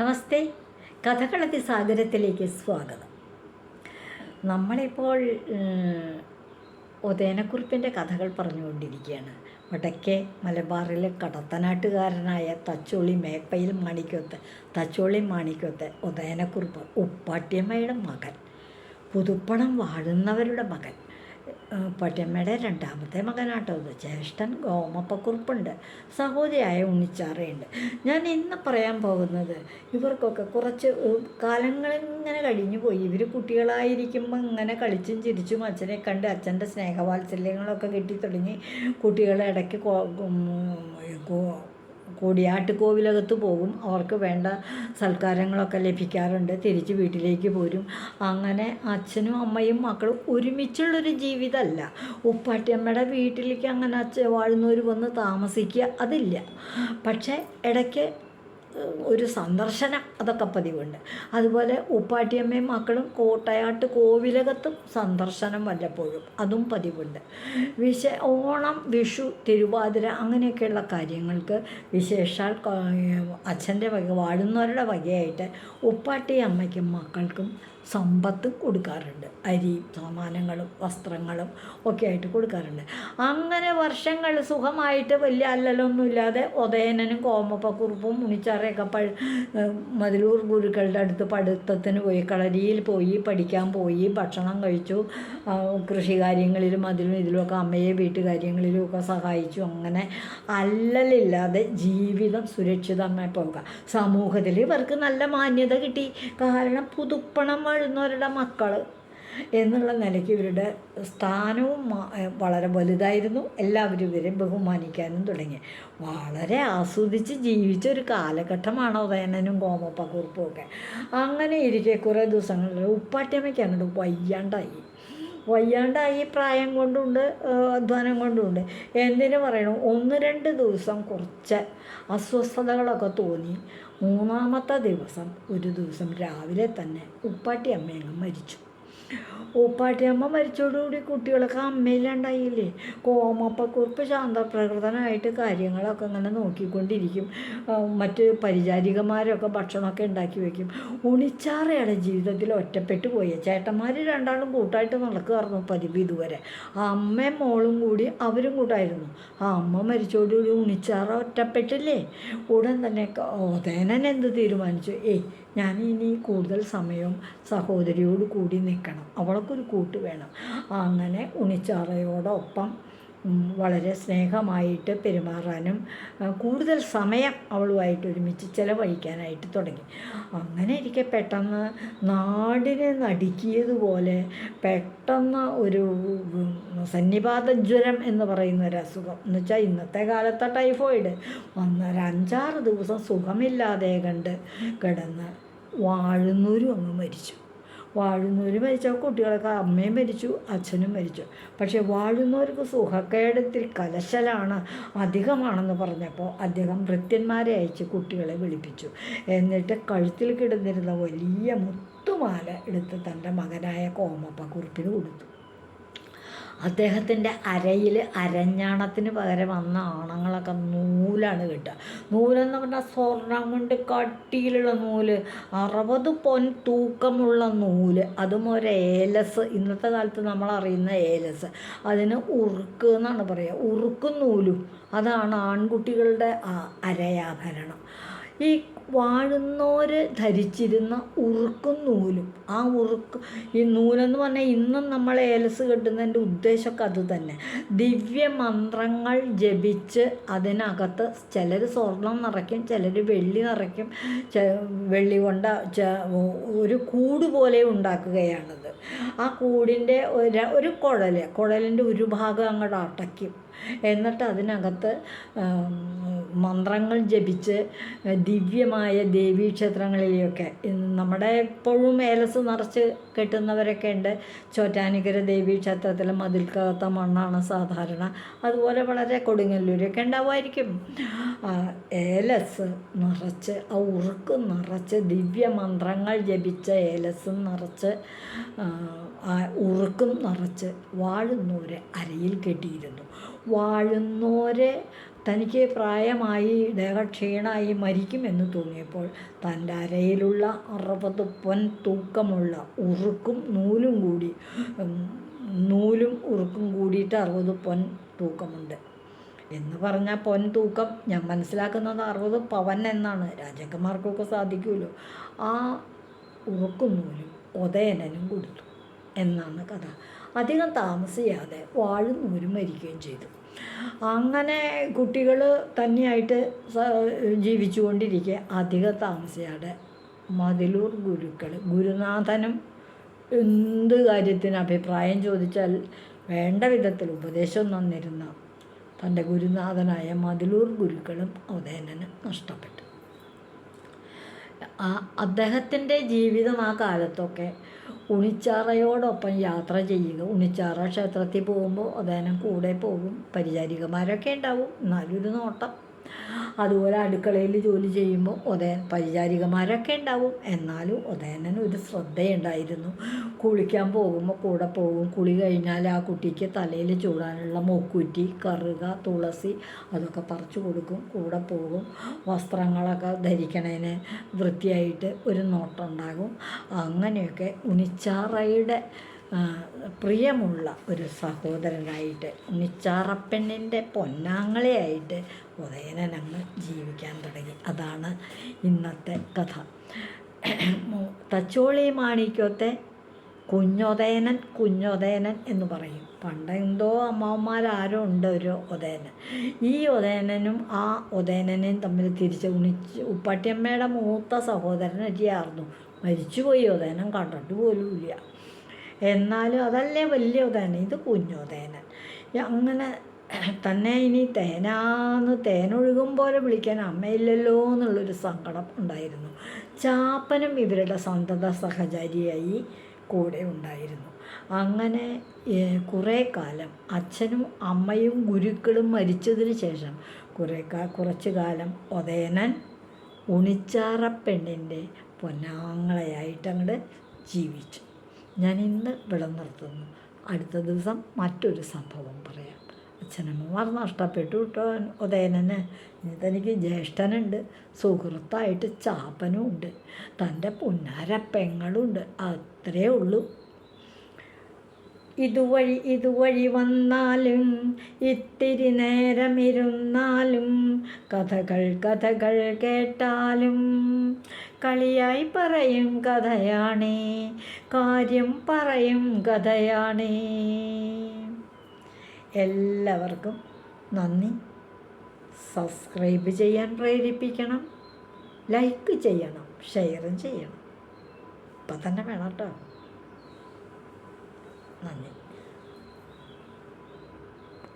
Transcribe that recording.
നമസ്തേ. കഥകളത്തി സാഗരത്തിലേക്ക് സ്വാഗതം. നമ്മളിപ്പോൾ ഉദയനക്കുറിപ്പിന്റെ കഥകൾ പറഞ്ഞുകൊണ്ടിരിക്കുകയാണ്. വടക്കേ മലബാറിലെ കടത്തനാട്ടുകാരനായ തച്ചോളി മേപ്പയിൽ മാണിക്യത്ത് തച്ചോളി മാണിക്യത്ത് ഉദയനക്കുറിപ്പ് ഉപ്പാട്ടിയമ്മയുടെ മകൻ. പുതുപ്പണം വാഴുന്നവരുടെ മകൻ. ഉപ്പാട്ടിയമ്മയുടെ രണ്ടാമത്തെ മകനാട്ടോ ഇത്. ജ്യേഷ്ഠൻ ഗോമപ്പക്കുറിപ്പുണ്ട്. സഹോദരിയായ ഉണ്ണിച്ചാറയുണ്ട്. ഞാൻ ഇന്ന് പറയാൻ പോകുന്നത് ഇവർക്കൊക്കെ കുറച്ച് കാലങ്ങളിങ്ങനെ കഴിഞ്ഞു പോയി. ഇവർ കുട്ടികളായിരിക്കുമ്പോൾ ഇങ്ങനെ കളിച്ചും ചിരിച്ചും അച്ഛനെ കണ്ട് അച്ഛന്റെ സ്നേഹവാത്സല്യങ്ങളൊക്കെ കിട്ടി തുടങ്ങി കുട്ടികളെ ഇടയ്ക്ക് കോ- ഉം, കോ- കൂടിയാട്ട് കോവിലകത്ത് പോകും. അവർക്ക് വേണ്ട സൽക്കാരങ്ങളൊക്കെ ലഭിക്കാറുണ്ട്. തിരിച്ച് വീട്ടിലേക്ക് പോരും. അങ്ങനെ അച്ഛനും അമ്മയും മക്കളും ഒരുമിച്ചുള്ളൊരു ജീവിതമല്ല. ഉപ്പാട്ടിയമ്മയുടെ വീട്ടിലേക്ക് അങ്ങനെ അച്ഛൻ വാഴുന്നവർ വന്ന് താമസിക്കുക അതില്ല. പക്ഷേ ഇടയ്ക്ക് ഒരു സന്ദർശനം അതൊക്കെ പതിവുണ്ട്. അതുപോലെ ഉപ്പാട്ടിയമ്മയും മക്കളും കോട്ടയാട്ട് കോവിലകത്തും സന്ദർശനം വല്ലപ്പോഴും അതും പതിവുണ്ട്. വിശ ഓണം വിഷു തിരുവാതിര അങ്ങനെയൊക്കെയുള്ള കാര്യങ്ങൾക്ക് വിശേഷാൽ അച്ഛന്റെ വക വാഴുന്നവരുടെ വകയായിട്ട് ഉപ്പാട്ടി അമ്മയ്ക്കും മക്കൾക്കും സമ്പത്തും കൊടുക്കാറുണ്ട്. അരി സാമാനങ്ങളും വസ്ത്രങ്ങളും ഒക്കെ ആയിട്ട് കൊടുക്കാറുണ്ട്. അങ്ങനെ വർഷങ്ങൾ സുഖമായിട്ട് വലിയ അല്ലലൊന്നുമില്ലാതെ ഉദയനനും കോമപ്പക്കുറുപ്പും മുണിച്ചാറയൊക്കെ പഴ മതിലൂർ ഗുരുക്കളുടെ അടുത്ത് പഠിത്തത്തിന് പോയി കളരിയിൽ പോയി പഠിക്കാൻ പോയി ഭക്ഷണം കഴിച്ചു കൃഷി കാര്യങ്ങളിലും അതിലും ഇതിലുമൊക്കെ അമ്മയെ വീട്ടുകാര്യങ്ങളിലും ഒക്കെ സഹായിച്ചു. അങ്ങനെ അല്ലലില്ലാതെ ജീവിതം സുരക്ഷിതമായി പോകുക സമൂഹത്തിൽ ഇവർക്ക് നല്ല മാന്യത കിട്ടി. കാരണം പുതുപ്പണം വാഴുന്നവരുടെ മക്കൾ എന്നുള്ള നിലയ്ക്ക് ഇവരുടെ സ്ഥാനവും വളരെ വലുതായിരുന്നു. എല്ലാവരും ഇവരെ ബഹുമാനിക്കാനും തുടങ്ങി. വളരെ ആസ്വദിച്ച് ജീവിച്ച ഒരു കാലഘട്ടമാണ് ഉദയനനും കോമപ്പക്കുറിപ്പും ഒക്കെ. അങ്ങനെ ഇരിക്കെ കുറേ ദിവസങ്ങളിൽ ഉപ്പാട്ടിയമ്മയ്ക്ക് അങ്ങോട്ട് വയ്യാണ്ടായി. വയ്യാണ്ടായി പ്രായം കൊണ്ടുണ്ട് അധ്വാനം കൊണ്ടുണ്ട്. എന്തിനു പറയണം? ഒന്ന് രണ്ട് ദിവസം കുറച്ച് അസ്വസ്ഥതകളൊക്കെ തോന്നി. മൂന്നാമത്തെ ദിവസം ഒരു ദിവസം രാവിലെ തന്നെ ഉപ്പാട്ടി അമ്മയങ്ങ് മരിച്ചു. ഉപ്പാട്ടിയമ്മ മരിച്ചോടുകൂടി കുട്ടികളൊക്കെ അമ്മയിലുണ്ടായില്ലേ? കോമപ്പക്കുറിപ്പ് ശാന്തപ്രകൃതനായിട്ട് കാര്യങ്ങളൊക്കെ അങ്ങനെ നോക്കിക്കൊണ്ടിരിക്കും. മറ്റ് പരിചാരികമാരൊക്കെ ഭക്ഷണമൊക്കെ ഉണ്ടാക്കി വയ്ക്കും ഉണിച്ചാറയുടെ ജീവിതത്തിൽ ഒറ്റപ്പെട്ടു പോയി. ചേട്ടന്മാർ രണ്ടാളും കൂട്ടായിട്ട് നടക്കുമായിരുന്നു പതിവ് ഇതുവരെ. അമ്മയും മോളും കൂടി അവരും കൂട്ടായിരുന്നു ആ അമ്മ മരിച്ചോടുകൂടി ഉണിച്ചാറ ഒറ്റപ്പെട്ടില്ലേ? ഉടൻ തന്നെ ഓതേനൻ എന്ത് തീരുമാനിച്ചു? ഏയ് ഞാൻ ഇനി കൂടുതൽ സമയവും സഹോദരിയോട് കൂടി നിൽക്കണം. അവൾക്കൊരു കൂട്ട് വേണം. അങ്ങനെ ഉണിച്ചാറയോടൊപ്പം വളരെ സ്നേഹമായിട്ട് പെരുമാറാനും കൂടുതൽ സമയം അവളുമായിട്ട് ഒരുമിച്ച് ചിലവഴിക്കാനായിട്ട് തുടങ്ങി. അങ്ങനെ ഇരിക്കെ പെട്ടെന്ന് നാടിനെ നടുക്കിയതുപോലെ പെട്ടെന്ന് ഒരു സന്നിപാത ജ്വരം എന്ന് പറയുന്ന ഒരു അസുഖം. എന്ന് വെച്ചാൽ ഇന്നത്തെ കാലത്തെ ടൈഫോയിഡ്. വന്ന് ഒരു അഞ്ചാറ് ദിവസം സുഖമില്ലാതെ കണ്ട് കിടന്ന് വാഴുന്നൂരും അങ്ങ് മരിച്ചു. വാഴുന്നൂർ മരിച്ച. കുട്ടികളൊക്കെ അമ്മയും മരിച്ചു അച്ഛനും മരിച്ചു. പക്ഷേ വാഴുന്നവർക്ക് സുഖക്കേട് ഇത്തിരി കലശലാണ് അധികമാണെന്ന് പറഞ്ഞപ്പോൾ അദ്ദേഹം ഭൃത്യന്മാരെ അയച്ച് കുട്ടികളെ വിളിപ്പിച്ചു. എന്നിട്ട് കഴുത്തിൽ കിടന്നിരുന്ന വലിയ മുത്തുമാല എടുത്ത് തന്റെ മകനായ കോമപ്പ കുറിപ്പിന് കൊടുത്തു. അദ്ദേഹത്തിന്റെ അരയിൽ അരഞ്ഞാണത്തിന് പകരം വന്ന ആണങ്ങളൊക്കെ നൂലാണ് കിട്ടുക. നൂലെന്ന് പറഞ്ഞാൽ സ്വർണം കൊണ്ട് കട്ടിയിലുള്ള നൂൽ അറുപത് പൊൻ തൂക്കമുള്ള നൂൽ അതും ഒരു ഏലസ്. ഇന്നത്തെ കാലത്ത് നമ്മൾ അറിയുന്ന ഏലസ്. അതിന് ഉറുക്ക് എന്നാണ് പറയുക. ഉറുക്കും നൂലും. അതാണ് ആൺകുട്ടികളുടെ അരയാഭരണം. ഈ വാഴുന്നോര് ധരിച്ചിരുന്ന ഉറുക്കും നൂലും. ആ ഉറുക്ക് ഈ നൂലെന്ന് പറഞ്ഞാൽ ഇന്നും നമ്മൾ ഏലസ് കെട്ടുന്നതിന്റെ ഉദ്ദേശമൊക്കെ അത് തന്നെ. ദിവ്യമന്ത്രങ്ങൾ ജപിച്ച് അതിനകത്ത് ചിലർ സ്വർണം നിറയ്ക്കും ചിലർ വെള്ളി നിറയ്ക്കും വെള്ളി കൊണ്ട് ഒരു കൂട് പോലെ ഉണ്ടാക്കുകയാണത്. ആ കൂടിന്റെ ഒരു കുഴൽ കുഴലിന്റെ ഒരു ഭാഗം അങ്ങോട്ട് അടയ്ക്കും. എന്നിട്ട് അതിനകത്ത് മന്ത്രങ്ങൾ ജപിച്ച് ദിവ്യമായ ദേവീക്ഷേത്രങ്ങളിലെയൊക്കെ ക്ഷേത്രങ്ങളിലെയൊക്കെ നമ്മുടെ എപ്പോഴും ഏലസ് നിറച്ച് കെട്ടുന്നവരൊക്കെ ഉണ്ട്. ചോറ്റാനിക്കര ദേവീക്ഷേത്രത്തിൽ മതിൽക്കകത്ത മണ്ണാണ് സാധാരണ. അതുപോലെ വളരെ കൊടുങ്ങല്ലൂരൊക്കെ ഉണ്ടാവുമായിരിക്കും. ഏലസ് നിറച്ച് ആ ഉറുക്ക് നിറച്ച് ദിവ്യമന്ത്രങ്ങൾ ജപിച്ച ഏലസും നിറച്ച് ഉറുക്കും നിറച്ച് വാഴുന്നൂര് അരയിൽ കെട്ടിയിരുന്നു. വാഴുന്നോരെ തനിക്ക് പ്രായമായി ദേഹക്ഷീണായി മരിക്കുമെന്ന് തോന്നിയപ്പോൾ തന്റെ അരയിലുള്ള അറുപത് പൊൻ തൂക്കമുള്ള ഉറുക്കും നൂലും കൂടി നൂലും ഉറുക്കും കൂടിയിട്ട് അറുപത് പൊൻ തൂക്കമുണ്ട്. എന്ന് പറഞ്ഞാൽ പൊൻ തൂക്കം ഞാൻ മനസ്സിലാക്കുന്നത് അറുപത് പവൻ എന്നാണ്. രാജാക്കന്മാർക്കൊക്കെ സാധിക്കുമല്ലോ. ആ ഉറുക്കും നൂലും ഉദയനനും കൊടുത്തു. എന്നാണ് കഥ. അധികം താമസിയാതെ വാഴും നൂരും മരിക്കുകയും ചെയ്തു. അങ്ങനെ കുട്ടികൾ തന്നെയായിട്ട് ജീവിച്ചുകൊണ്ടിരിക്കെ. അധികം താമസിയാതെ മതിലൂർ ഗുരുക്കൾ ഗുരുനാഥനും എന്ത് കാര്യത്തിന് അഭിപ്രായം ചോദിച്ചാൽ വേണ്ട വിധത്തിൽ ഉപദേശം തന്നിരുന്ന തന്റെ ഗുരുനാഥനായ മതിലൂർ ഗുരുക്കളും ഉദയനന് നഷ്ടപ്പെട്ടു. അദ്ദേഹത്തിന്റെ ജീവിതം ആ കാലത്തൊക്കെ ഉണിച്ചാറയോടൊപ്പം യാത്ര ചെയ്യുക ഉണിച്ചാറ ക്ഷേത്രത്തിൽ പോകുമ്പോൾ അദ്ദേഹം കൂടെ പോകും. പരിചാരികമാരൊക്കെ ഉണ്ടാവും. എന്നാലും ഒരു നോട്ടം. അതുപോലെ അടുക്കളയിൽ ജോലി ചെയ്യുമ്പോൾ ഉദയൻ പരിചാരികമാരൊക്കെ ഉണ്ടാവും. എന്നാലും ഉദയനന് ഒരു ശ്രദ്ധയുണ്ടായിരുന്നു. കുളിക്കാൻ പോകുമ്പോൾ കൂടെ പോകും. കുളി കഴിഞ്ഞാൽ ആ കുട്ടിക്ക് തലയിൽ ചൂടാനുള്ള മൂക്കുറ്റി കറുക തുളസി അതൊക്കെ പറിച്ചു കൊടുക്കും. കൂടെ പോകും. വസ്ത്രങ്ങളൊക്കെ ധരിക്കണതിന് വൃത്തിയായിട്ട് ഒരു നോട്ടം ഉണ്ടാകും. അങ്ങനെയൊക്കെ ഉണിച്ചാറയുടെ പ്രിയമുള്ള ഒരു സഹോദരനായിട്ട് ഉണ്ണിച്ചാറപ്പണ്ണിന്റെ പൊന്നാങ്ങളെയായിട്ട് ഉദയനൻ അങ്ങ് ജീവിക്കാൻ തുടങ്ങി. അതാണ് ഇന്നത്തെ കഥ. തച്ചോളി മാണിക്യത്തെ കുഞ്ഞുദയനൻ കുഞ്ഞുദയനൻ എന്ന് പറയും. പണ്ടെന്തോ അമ്മാവന്മാരാരോ ഉണ്ട് ഒരു ഉദയനൻ. ഈ ഉദയനനും ആ ഉദയനനെയും തമ്മിൽ തിരിച്ച് ഉണിച്ച് ഉപ്പാട്ടിയമ്മയുടെ മൂത്ത സഹോദരനൊക്കെയായിരുന്നു മരിച്ചുപോയി ഉദയനൻ കണ്ടിട്ട് പോലുമില്ല. എന്നാലും അതല്ലേ വലിയ ഉദയനൻ ഇത് കുഞ്ഞുദയനൻ അങ്ങനെ തന്നെ ഇനി തേനാന്ന് തേനൊഴുകും പോലെ വിളിക്കാൻ അമ്മയില്ലല്ലോ എന്നുള്ളൊരു സങ്കടം ഉണ്ടായിരുന്നു. ചാപ്പനും ഇവരുടെ സന്തത സഹചാരിയായി കൂടെ ഉണ്ടായിരുന്നു. അങ്ങനെ കുറേ കാലം അച്ഛനും അമ്മയും ഗുരുക്കളും മരിച്ചതിന് ശേഷം കുറേ കാ കുറച്ച് കാലം ഒതേനൻ ഉണിച്ചാറപ്പെണ്ണിന്റെ പെണ്ണിന്റെ പൊന്നാങ്ങളയായിട്ട് അങ്ങോട്ട് ജീവിച്ചു. ഞാൻ ഇന്ന് ഇവിടെ നിർത്തുന്നു. അടുത്ത ദിവസം മറ്റൊരു സംഭവം പറയാം. അച്ഛനമ്മമാർ നഷ്ടപ്പെട്ടു കേട്ടോ ഉദയനന്. ഇനി തനിക്ക് ജ്യേഷ്ഠനുണ്ട്. സുഹൃത്തായിട്ട് ചാപ്പനും ഉണ്ട് തന്റെ പുന്നാര പെങ്ങളുണ്ട്. അത്രേ ഉള്ളൂ. ഇതുവഴി ഇതുവഴി വന്നാലും ഇത്തിരി നേരമിരുന്നാലും കഥകൾ കഥകൾ കേട്ടാലും കളിയായി പറയും കഥയാണേ കാര്യം പറയും കഥയാണേ. എല്ലാവർക്കും നന്ദി. സബ്സ്ക്രൈബ് ചെയ്യാൻ പ്രേരിപ്പിക്കണം ലൈക്ക് ചെയ്യണം ഷെയറും ചെയ്യണം. ഇപ്പം തന്നെ വേണം കേട്ടോ. നന്ദി